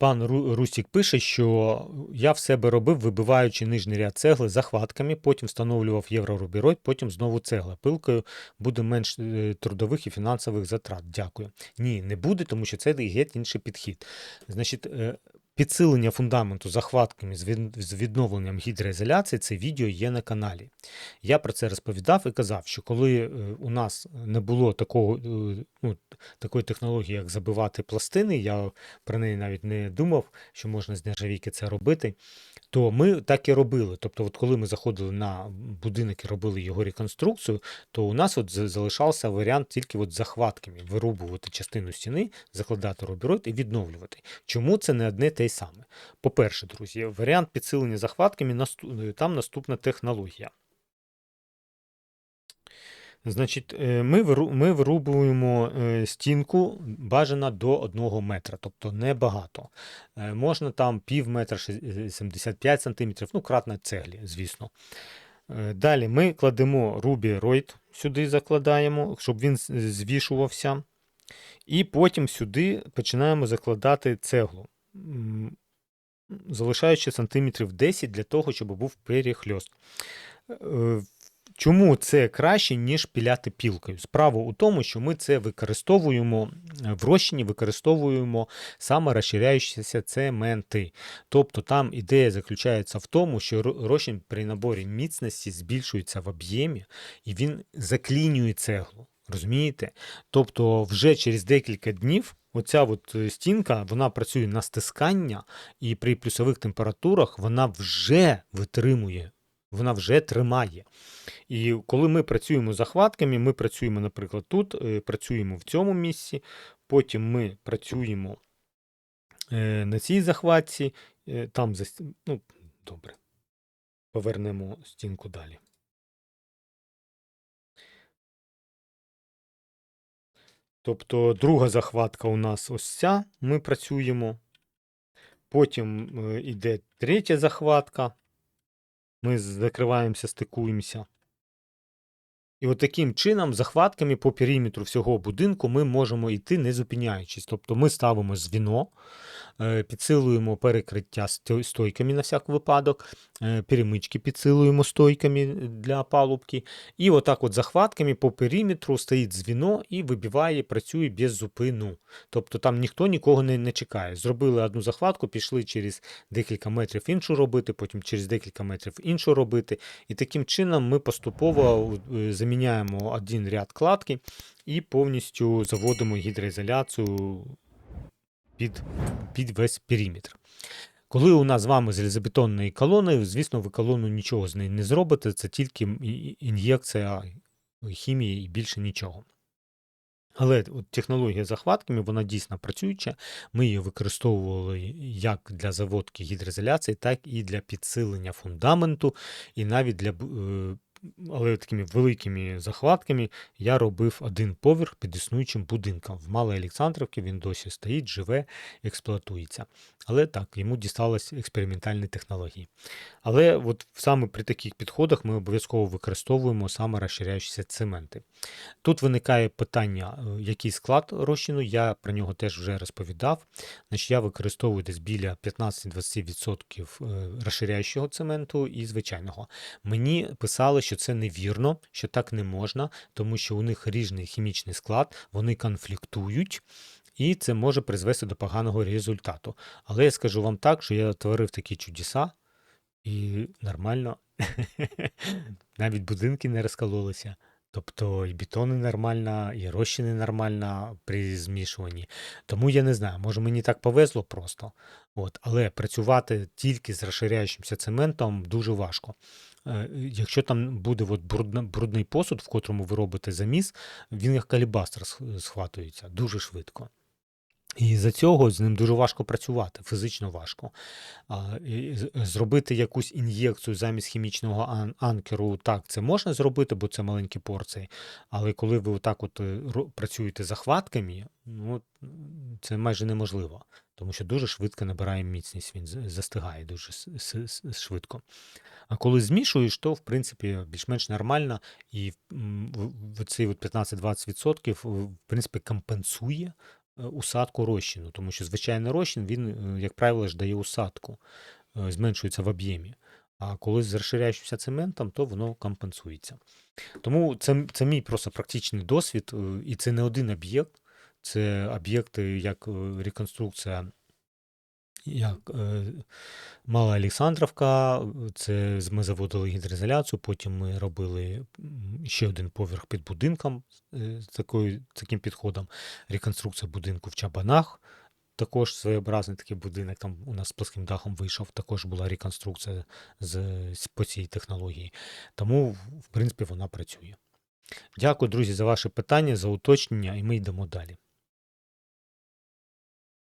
Пан Ру- Рустік пише, що я в себе робив, вибиваючи нижній ряд цегли захватками, потім встановлював єврорубіроїд, потім знову цегла. Пилкою буде менш е, трудових і фінансових затрат. Дякую. Ні, не буде, тому що це геть інший підхід. Значить, е, підсилення фундаменту захватками з відновленням гідроізоляції це відео є на каналі. Я про це розповідав і казав, що коли е, у нас не було такого, е, ну, такої технології, як забивати пластини, я про неї навіть не думав, що можна з нержавійки це робити. То ми так і робили. Тобто, от коли ми заходили на будинок і робили його реконструкцію, то у нас от за- залишався варіант тільки от захватками вирубувати частину стіни, закладати рубіроїд і відновлювати. Чому це не одне те й саме? По-перше, друзі, варіант підсилення захватками там наступна технологія. Значить, е, ми, ми вирубуємо е, стінку бажано до 1 метра, тобто небагато. Е, Можна там пів метра, е, 75 сантиметрів, ну, кратно цеглі, звісно. Далі ми кладемо рубіроїд, сюди закладаємо, щоб він звішувався. І потім сюди починаємо закладати цеглу, залишаючи сантиметрів 10 для того, щоб був перехльост. Чому це краще, ніж піляти пілкою? Справа у тому, що ми це використовуємо е, в розчині, використовуємо саме розширяючіся цементи. Тобто там ідея заключається в тому, що розчин при наборі міцності збільшується в об'ємі і він заклінює цеглу. Розумієте? Тобто, вже через декілька днів оця от е, стінка вона працює на стискання, і при плюсових температурах вона вже витримує, вона вже тримає. І коли ми працюємо захватками, ми працюємо, наприклад, тут, е, працюємо в цьому місці, потім ми працюємо е, на цій захватці, е, там за ну, добре. Повернемо стінку далі. Тобто друга захватка у нас ось ця, ми працюємо. Потім йде третя захватка. Ми закриваємося, стикуємося. І от таким чином, захватками по периметру всього будинку ми можемо йти не зупиняючись. Тобто ми ставимо звіно, підсилуємо перекриття стойками на всяк випадок, е, перемички підсилуємо стойками для палубки. І отак от захватками по периметру стоїть звіно і вибиває, працює без зупину. Тобто там ніхто нікого не, не чекає. Зробили одну захватку, пішли через декілька метрів іншу робити, потім через декілька метрів іншу робити. І таким чином ми поступово е, заміняємо один ряд кладки і повністю заводимо гідроізоляцію під, під весь периметр. Коли у нас з вами залізобетонної колони, звісно, ви колону нічого з неї не зробите, це тільки ін'єкція хімії і більше нічого. Але от технологія захватками, вона дійсно працююча. Ми її використовували як для заводки гідроізоляції, так і для підсилення фундаменту, і навіть для е, але такими великими захватками я робив один поверх під існуючим будинком. В Малій Олександрівці він досі стоїть, живе, експлуатується. Але так, йому дісталось експериментальні технології. Але от саме при таких підходах ми обов'язково використовуємо саме розширяючіся цементи. Тут виникає питання, е, який склад розчину, я про нього теж вже розповідав. Значить, я використовую десь біля 15-20% е, розширяючого цементу і звичайного. Мені писали, що це невірно, що так не можна, тому що у них різний хімічний склад, вони конфліктують. І це може призвести до поганого результату. Але я скажу вам так, що я творив такі чудеса, і нормально. Навіть будинки не розкололися. Тобто і бетони нормально, і розчини нормально при змішуванні. Тому я не знаю, може мені так повезло просто. От, але працювати тільки з розширяючимся цементом дуже важко. Е, Якщо там буде от брудний посуд, в котрому ви робите заміс, він як калібастер схватується дуже швидко. І за цього з ним дуже важко працювати, фізично важко. Зробити якусь ін'єкцію замість хімічного ан- анкеру, так, це можна зробити, бо це маленькі порції. Але коли ви отак от е, працюєте захватками, ну, це майже неможливо, тому що дуже швидко набирає міцність, він застигає дуже швидко. А коли змішуєш, то в принципі більш-менш нормально, і цей 15-20% в принципі компенсує усадку розчину, тому що звичайний розчин, він, е, як правило, ж дає усадку, е, зменшується в об'ємі. А коли з розширяючимся цементом, то воно компенсується. Тому це, це мій просто практичний досвід, е, і це не один об'єкт, це об'єкти як е, реконструкція, як е, Мала Олександровка, це ми заводили гідроізоляцію, потім ми робили ще один поверх під будинком е, з такою, таким підходом. Реконструкція будинку в Чабанах. Також своєобразний такий будинок, там у нас з плоским дахом вийшов, також була реконструкція з- по цій технології. Тому, в принципі, вона працює. Дякую, друзі, за ваші питання, за уточнення, і ми йдемо далі.